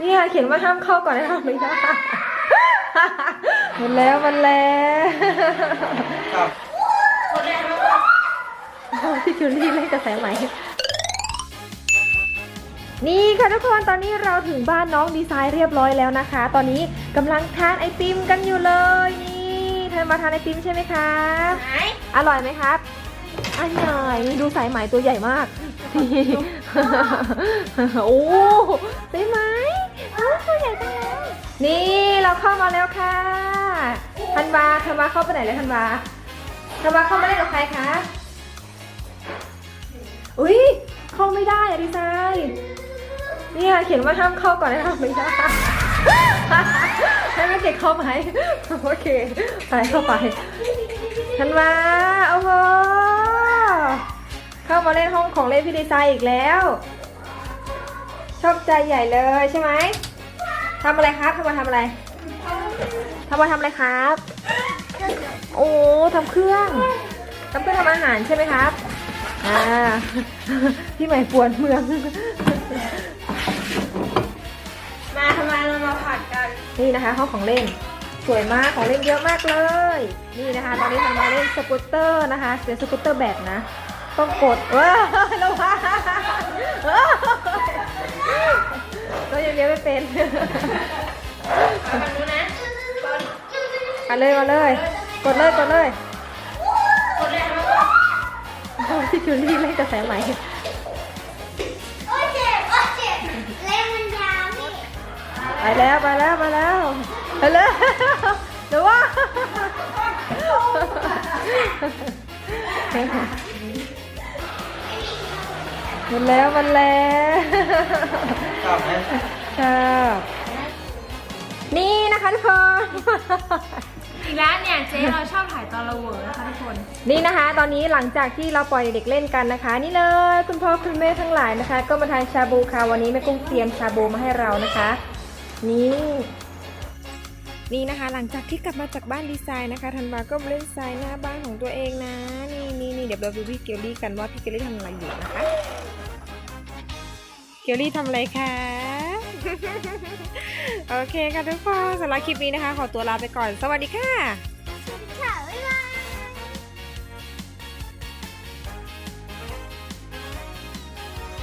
นี่ค่ะเขียนว่าห้ามเข้าก่อนให้ทำไม่ได้มันแล้วมันแล้วครับพี่คิวรี่เล่นกระแสไหมนี่ค่ะทุกคนตอนนี้เราถึงบ้านน้องดีไซน์เรียบร้อยแล้วนะคะ ตอนนี้กำลังทานไอติมกันอยู่เลยนี่เธอมาทานไอติมใช่ไหมครับอร่อยไหมครับอร่อยนี่ดูสายไหมตัวใหญ่มากนี่โอ้สายไหม นี่เราเข้ามาแล้วค่ะธันวาธันวาเข้าไปไหนแล้วธันวาธันวาเข้ามาเล่นกับใครคะอุ้ยเข้าไม่ได้อะดีไซน์เนี่ยเขียนว่าห้ามเข้าก่อนให้ทำไม่ได้ให้แม่เก็กเข้าไหมโอเคไปเข้าไปธันวาโอ้โหเข้ามาเล่นห้องของเล่นพี่ดีไซน์อีกแล้ว ชอบใจใหญ่เลยใช่ไหม ทำอะไรครับทำมาทำอะไรทำมาทำอะไรครับ โอ้ทำเครื่องทำเครื่องทำอาหารใช่ไหมครับ อ่า พี่ใหม่ปวดเมือง มาทำไมเรามาผัดกัน นี่นะคะห้องของเล่น สวยมาก ของเล่นเยอะมากเลย นี่นะคะ ตอนนี้ทำมาเล่นสกูตเตอร์นะคะเป็นสกูตเตอร์แบกนะ ต้องกดว้าระวัง เลี้ยวไม่เป็นเอาแบบนู้นนะก่อนเอาเลยเอาเลย กดเลยกดเลยกดเลยนะโอ้พี่คิวรี่เล่นกระแสไหมโอ้เจ็บโอ้เจ็บเล่มมันยาวพี่ไปแล้วไปแล้วไปแล้วไปเลยเดี๋ยวว่ามันแล้วมันแล้ว ชอบไหมชอบนี่นะคะทุกคน อีกแล้วเนี่ยเจ๊เราชอบถ่ายตอนเราเหวอนะคะทุกคน นี่นะคะ ตอนนี้หลังจากที่เราปล่อยเด็กเล่นกันนะคะ นี่เลยคุณพ่อคุณแม่ทั้งหลายนะคะ ก็มาทานชาบูค่ะวันนี้แม่กุ้งเตรียมชาบูมาให้เรานะคะ นี่นี่นะคะ หลังจากที่กลับมาจากบ้านดีไซน์นะคะธันวาก็มาเล่นทรายหน้าบ้านของตัวเองนะนี่นี่นี่เดี๋ยวเราดูพี่เกลลี่กันว่าพี่เกลลี่ทำอะไรอยู่นะคะ เกลลี่ทำอะไรคะ โอเคค่ะทุกคนสำหรับคลิปนี้นะคะ ขอตัวลาไปก่อน สวัสดีค่ะ